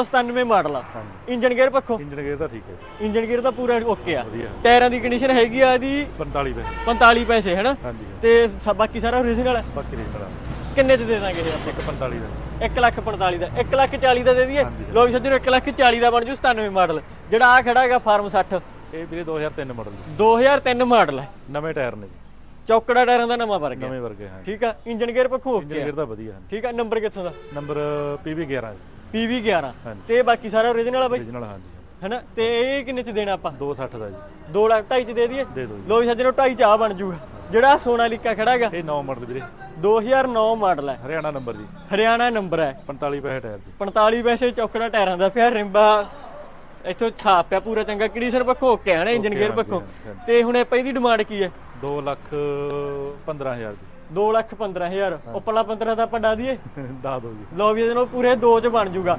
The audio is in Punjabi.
97 ਮਾਡਲ ਆ। ਹਾਂਜੀ। ਇੰਜਨ ਗੇਅਰ ਪੱਖੋਂ? ਇੰਜਨ ਗੇਅਰ ਤਾਂ ਠੀਕ ਹੈ। ਇੰਜਨ ਗੇਅਰ ਤਾਂ ਪੂਰਾ ਓਕੇ ਆ। ਵਧੀਆ। ਟਾਇਰਾਂ ਦੀ ਕੰਡੀਸ਼ਨ ਹੈਗੀ ਆ ਇਹਦੀ 45 ਪੈਸੇ। 45 ਪੈਸੇ ਹੈਨਾ? ਹਾਂਜੀ ਤੇ ਸ- ਬਾਕੀ ਸਾਰਾ ਓਰੀਜਨਲ ਹੈ ਬਾਕੀ ਰੇਟ ਦਾ ਕਿੰਨੇ ਚ ਦੇ ਦਾਂਗੇ ਇਹ ਆਪਾਂ? 145 ਦਾ। 1 ਲੱਖ 45 ਦਾ। 1 ਲੱਖ 40 ਦਾ ਦੇ ਦਈਏ? ਹਾਂਜੀ। ਲੋ ਵੀ ਸੱਜਣੋ 1 ਲੱਖ 40 ਦਾ ਬਣ ਜੂ 97 ਮਾਡਲ। ਜਿਹੜਾ ਆ ਖੜਾ ਹੈਗਾ ਫਾਰਮ 60 ਇਹ ਵੀਰੇ 2003 ਮਾਡਲ 2003 ਮਾਡਲ ਹੈ ਨਵੇਂ ਟਾਇਰ ਨੇ ਜੀ। ਚੌਕੜਾ ਟਾਇਰਾਂ ਦਾ ਨਵਾਂ ਵਰਗ ਹੈ ਨਵੇਂ ਵਰਗੇ ਹਾਂ ਠੀਕ ਆ? ਇੰਜਨ ਗੇਅਰ ਪੱਖੋਂ ਇੰਜਨ ਓਕੇ ਆ। ਗੇਅਰ ਤਾਂ ਵਧੀਆ ਹੈ ਠੀਕ ਆ? ਨੰਬਰ ਕਿੱਥੋਂ ਦਾ? ਨੰਬਰ PV 11 ਜੀ PV 11 ਹਾਂਜੀ। ਤੇ ਬਾਕੀ ਸਾਰਾ ਓਰੀਜਨਲ ਆ ਬਾਈ? Origignal ਹਾਂਜੀ ਹੈਨਾ? ਤੇ ਇਹ ਕਿੰਨੇ ਚ ਦੇਣਾ ਆਪਾਂ? 260 ਦਾ ਜੀ। 2 ਲੱਖ 2.5 ਚ ਦੇ ਦਈਏ? ਦੇ ਦਿਓ ਜੀ। ਲੋ ਵੀ ਸੱਜਣੋ 2.5 ਚ ਆ ਬਣ ਜੂਗਾ। ਜਿਹੜਾ ਸੋਨਾਲੀਕਾ ਖੜਾ ਹੈਗਾ। ਇਹ 9 ਮਾਡਲ ਵੀਰੇ। 2009 ਮਾਡਲ ਹੈ ਹਰਿਆਣਾ ਨੰਬਰ ਜੀ। ਹਰਿਆਣਾ ਨੰਬਰ ਹੈ 45 ਪੈਸੇ ਟਾਇਰ ਜੀ। 45 ਪੈਸੇ ਚੌਕੜਾ ਟਾਇਰਾਂ ਦਾ ਪਿਆ ਰਿੰਬਾ ਇੱਥੋਂ ਛਾਪ ਪਿਆ ਪੂਰਾ ਚੰਗਾ। ਕੰਡੀਸ਼ਨ ਪੱਖੋਂ? ਓਕੇ ਹੈ ਨਾ ਇੰਜਨ ਗੇਅਰ ਪੱਖੋਂ। ਤੇ ਹੁਣ ਆਪਾਂ ਇਹਦੀ ਡਿਮਾਂਡ ਕੀ ਹੈ? 2 ਲੱਖ 15000 ਜੀ 2 ਲੱਖ 15000 ਉੱਪਰਲਾ 15 ਦਾ ਆਪਾਂ ਡਾ ਦਈਏ? ਦੱਸ ਦਿਓ ਜੀ। ਲੋ ਵੀ ਇਹਦੇ ਨਾਲ ਪੂਰੇ 2 ਚ ਬਣ ਜੂਗਾ।